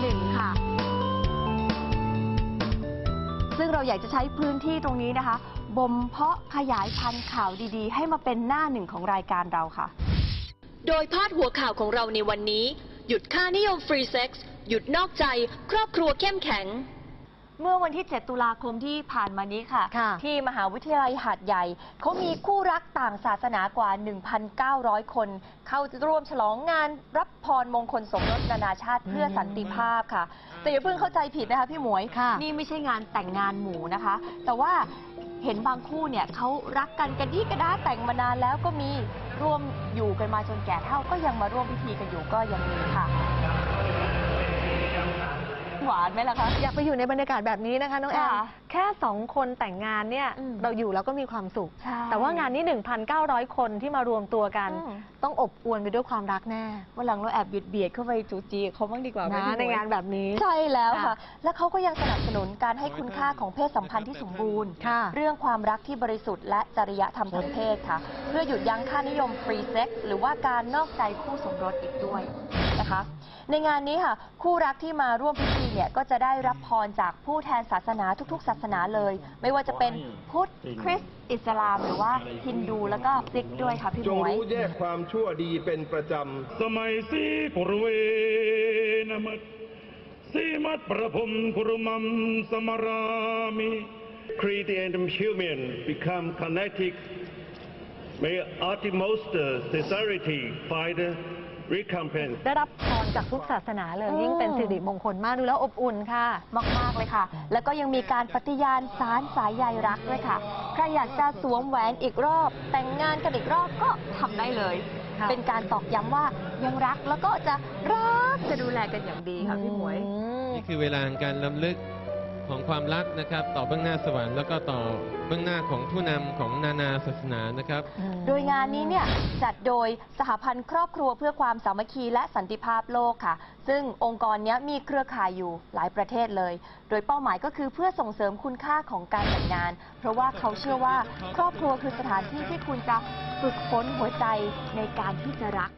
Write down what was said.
หนึ่งค่ะ ซึ่งเราอยากจะใช้พื้นที่ตรงนี้นะคะ บ่มเพาะขยายพันธุ์ข่าวดีๆ ให้มาเป็นหน้าหนึ่งของรายการเราค่ะ โดยพาดหัวข่าวของเราในวันนี้ หยุดค่านิยมฟรีเซ็กซ์หยุดนอกใจ ครอบครัวเข้มแข็ง เมื่อวันที่ 7 ตุลาคมที่ผ่านมานี้ค่ะ ค่ะที่มหาวิทยาลัยหาดใหญ่ เขามีคู่รักต่างศาสนากว่า 1,900 คน เข้าร่วมฉลองงานรับพรมงคลสมรสนานาชาติเพื่อสันติภาพค่ะ แต่อย่าเพิ่งเข้าใจผิดนะคะพี่หมวย ค่ะ นี่ไม่ใช่งานแต่งงานหมู่นะคะ แต่ว่าเห็นบางคู่เนี่ยเขารักกันกันดีกระด้าแต่งมานานแล้วก็มีร่วมอยู่กันมาจนแก่เท่าก็ยังมาร่วมพิธีกันอยู่ก็ยังมีค่ะ หวานไหมล่ะคะ อยากไปอยู่ในบรรยากาศแบบนี้นะคะน้องแอมค่ะแค่สองคนแต่งงานเนี่ยอืมเราอยู่แล้วก็มีความสุข ใช่แต่ว่างานนี้ 1,900 คนที่มารวมตัวกัน อืม ต้องอบอวลไปด้วยความรักแน่วันหลังเราแอบเบียดเบียดเข้าไปจูจีเขาบ้างดีกว่าไหมนะพี่หมวยในงานแบบนี้ ใช่แล้วค่ะ ค่ะและเขาก็ยังสนับสนุนการให้คุณค่าของเพศสัมพันธ์ที่สมบูรณ์ ค่ะ เรื่องความรักที่บริสุทธิ์และจริยธรรมทางเพศค่ะ เพื่อหยุดยั้งค่านิยมฟรีเซ็กซ์หรือว่าการนอกใจคู่สมรสอีกด้วยนะคะ ในงานนี้ค่ะ คู่รักที่มาร่วมพิธีเนี่ยก็จะได้รับพรจากผู้แทนศาสนาทุกๆ ศาสนาเลย ไม่ว่าจะเป็นพุทธคริสต์อิสลามหรือว่าฮินดูแล้วก็ซิกด้วยค่ะพี่จหงมวยรู้แยกความชั่วดีเป็นประจสมัยสีปรเวนมัดสีมัดประพรมพุรมัมสมรามิ Creed and human become kinetic. May utmost sincerity find recompense. ได้รับพรจากทุกศาสนาเลยอืมยิ่งเป็นสิริมงคลมากดูแล้วอบอุ่นค่ะ มาก ๆ เลยค่ะ แล้วก็ยังมีการปฏิญาณสารสายใยรักด้วยค่ะใครอยากจะสวมแหวนอีกรอบ แต่งงานกันอีกรอบก็ทำได้เลย ค่ะ เป็นการตอกย้ำว่ายังรักแล้วก็จะรักจะดูแลกันอย่างดีค่ะพี่หมวย อืม นี่คือเวลาแห่งการลำลึก ของความรักนะครับ ต่อเบื้องหน้าสวรรค์แล้วก็ต่อเบื้องหน้าของผู้นำของนานาศาสนานะครับ โดยงานนี้เนี่ยจัดโดยสหพันธ์ครอบครัวเพื่อความสามัคคีและสันติภาพโลกค่ะ ซึ่งองค์กรเนี้ยมีเครือข่ายอยู่หลายประเทศเลย โดยเป้าหมายก็คือเพื่อส่งเสริมคุณค่าของการแต่งงาน เพราะว่าเขาเชื่อว่าครอบครัวคือสถานที่ที่คุณจะฝึกฝนหัวใจในการที่จะรัก